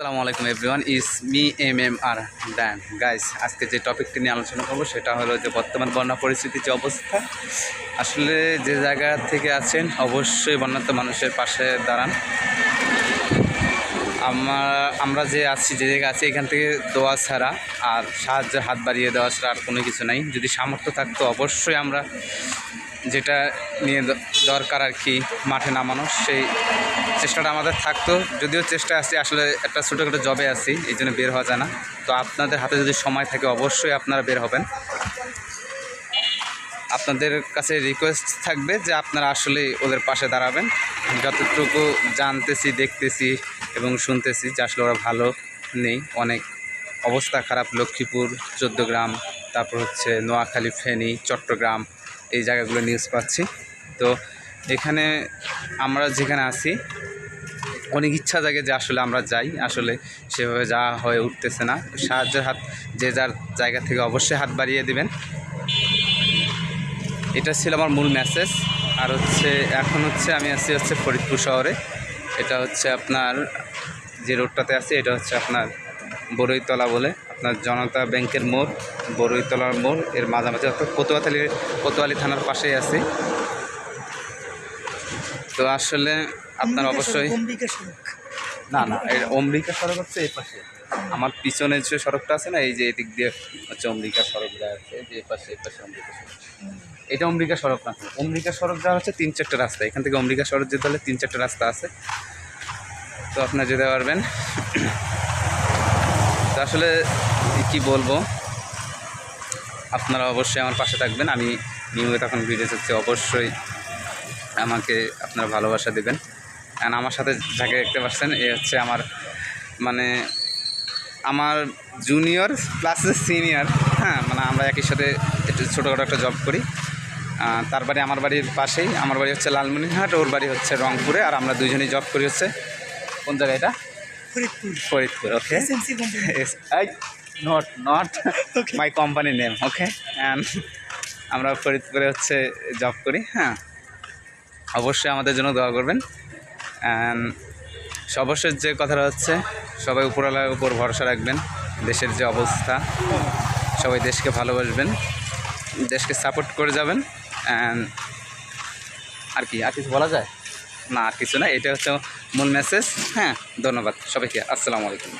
আসসালামু আলাইকুম everyone is me M M R Dan guys আজকে যে টপিকটি নিয়ে আলোচনা করব, সেটা হলো যে বর্তমান বন্যা পরিস্থিতির যে অবস্থা। আসলে যে জায়গা থেকে আছেন, অবশ্যই বন্যার্থ মানুষের পাশে দাঁড়ান। আমার, আমরা যে আছি, যে জায়গায় আছি, এখান থেকে দোয়া ছাড়া আর সাহায্য, হাত বাড়িয়ে দেওয়া ছাড়া আর কোনো কিছু নাই। যদি সামর্থ্য থাকতো, অবশ্যই আমরা যেটা নিয়ে দরকার আর কি মাঠে নামানো, সেই চেষ্টাটা আমাদের থাকতো। যদিও চেষ্টা আছে, আসলে একটা ছোটোখাটো জবে আছি, এই জন্য বের হওয়া যায় না। তো আপনাদের হাতে যদি সময় থাকে, অবশ্যই আপনারা বের হবেন। আপনাদের কাছে রিকোয়েস্ট থাকবে যে আপনারা আসলে ওদের পাশে দাঁড়াবেন। যতটুকু জানতেছি, দেখতেছি এবং শুনতেছি যে আসলে ওরা ভালো নেই, অনেক অবস্থা খারাপ। লক্ষ্মীপুর, চোদ্দগ্রাম, তারপর হচ্ছে নোয়াখালী, ফেনী, চট্টগ্রাম এই জায়গাগুলো নিউজ পাচ্ছি। তো এখানে আমরা যেখানে আছি, অনেক ইচ্ছা জাগে যে আসলে আমরা যাই। আসলে সেভাবে যাওয়া হয়ে উঠতেছে না। সাহায্যের হাত, যে যার জায়গা থেকে অবশ্যই হাত বাড়িয়ে দিবেন। এটা ছিল আমার মূল মেসেজ আর হচ্ছে, এখন হচ্ছে আমি আছি হচ্ছে ফরিদপুর শহরে। এটা হচ্ছে আপনার যে রোডটাতে আছে, এটা হচ্ছে আপনার বরৈতলা বলে। আপনার জনতা ব্যাংকের মোড় বরৈতলার মোড় এর মাঝামাঝি অর্থাৎ কোতোয়ালি কোতোয়ালি থানার পাশেই আছে। তো আসলে আপনার অবশ্যই না না এর অম্বিকা সড়ক হচ্ছে এই পাশে। আমার পিছনে যে সড়কটা আছে না এই যে এদিক দিয়ে হচ্ছে অম্বিকা সড়ক যা আছে যে এই পাশে এই পাশে অম্বিকা সড়ক এটা অম্বিকা সড়ক না অম্বিকা সড়ক দেওয়া হচ্ছে তিন চারটে রাস্তা। এখান থেকে অম্বিকা সড়ক যেতে হলে তিন চারটে রাস্তা আছে। তো আপনারা যেতে পারবেন। তো আসলে কি বলব? আপনারা অবশ্যই আমার পাশে থাকবেন। আমি নিয়মিত এখন ভিডিও হচ্ছে অবশ্যই আমাকে আপনারা ভালোবাসা দেবেন। অ্যান্ড আমার সাথে যাকে দেখতে পাচ্ছেন এ হচ্ছে আমার মানে আমার জুনিয়র প্লাস সিনিয়র হ্যাঁ মানে আমরা একই সাথে একটু ছোটোখাটো একটা জব করি। তার বাড়ি আমার বাড়ির পাশেই। আমার বাড়ি হচ্ছে লালমনিরহাট ওর বাড়ি হচ্ছে রংপুরে। আর আমরা দুজনেই জব করি হচ্ছে কোন জায়গায় এটা? Faridpur. Faridpur okay not not my company name okay and আমরা ফরিদপুরে হচ্ছে জব করি হ্যাঁ? অবশ্যই আমাদের জন্য দোয়া করবেন। অ্যান্ড সর্বশেষ যে কথাটা হচ্ছে সবাই উপরওয়ালার উপর ভরসা রাখবেন দেশের যে অবস্থা সবাই দেশকে ভালোবাসবেন দেশকে সাপোর্ট করে যাবেন অ্যান্ড আর কি আর কিছু বলা যায়? না আর কিছু না এটা হচ্ছে মূল মেসেজ হ্যাঁ? ধন্যবাদ সবাইকে আসসালামু আলাইকুম।